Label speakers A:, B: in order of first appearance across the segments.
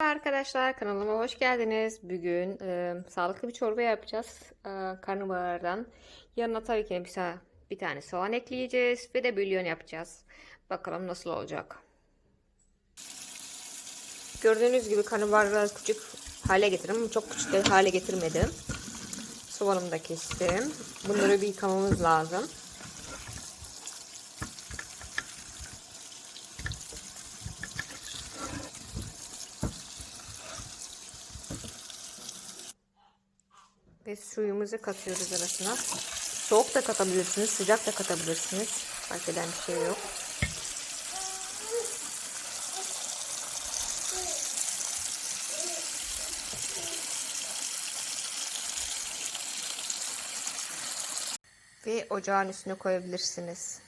A: Arkadaşlar kanalıma hoş geldiniz. Bugün e, sağlıklı bir çorba yapacağız. E, karnabahardan. Yanına tabii ki bir, bir tane soğan ekleyeceğiz ve de bülyon yapacağız. Bakalım nasıl olacak. Gördüğünüz gibi karnabaharı biraz küçük hale getirdim. Çok küçük de hale getirmedim. Soğanımı da kestim. Bunları bir yıkamamız lazım. Ve suyumuzu katıyoruz arasına. Soğuk da katabilirsiniz, sıcak da katabilirsiniz. Fark eden bir şey yok. Ve ocağın üstüne koyabilirsiniz.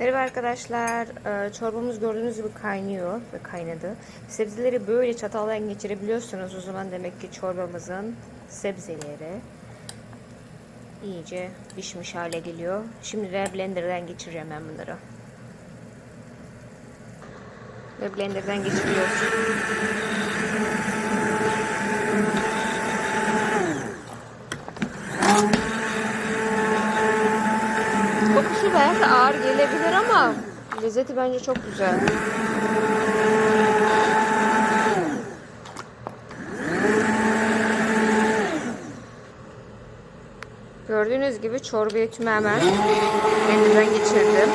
A: Merhaba arkadaşlar. Ee, Çorbamız gördüğünüz gibi kaynıyor ve kaynadı. Sebzeleri böyle çataldan geçirebiliyorsunuz. O zaman demek ki çorbamızın sebzeleri iyice pişmiş hale geliyor. Şimdi de blenderdan geçireceğim ben bunları. Ve blenderdan geçiriyoruz. Kokusu belki ağır gelebilir ama lezzeti bence çok güzel. Gördüğünüz gibi çorbayı tamamen blenderdan geçirdim.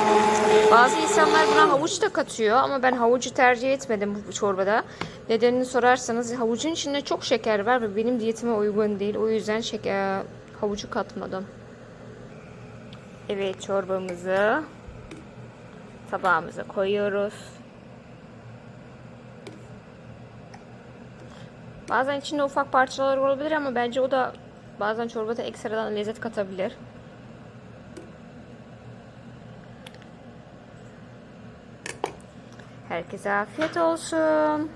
A: Bazı insanlar buna havuç da katıyor ama ben havucu tercih etmedim bu çorbada. Nedenini sorarsanız havucun içinde çok şeker var ve benim diyetime uygun değil. O yüzden şeker, havucu katmadım. Evet çorbamızı tabağımıza koyuyoruz. Bazen içinde ufak parçalar olabilir ama bence o da bazen çorbada ekstradan lezzet katabilir. Herkese afiyet olsun.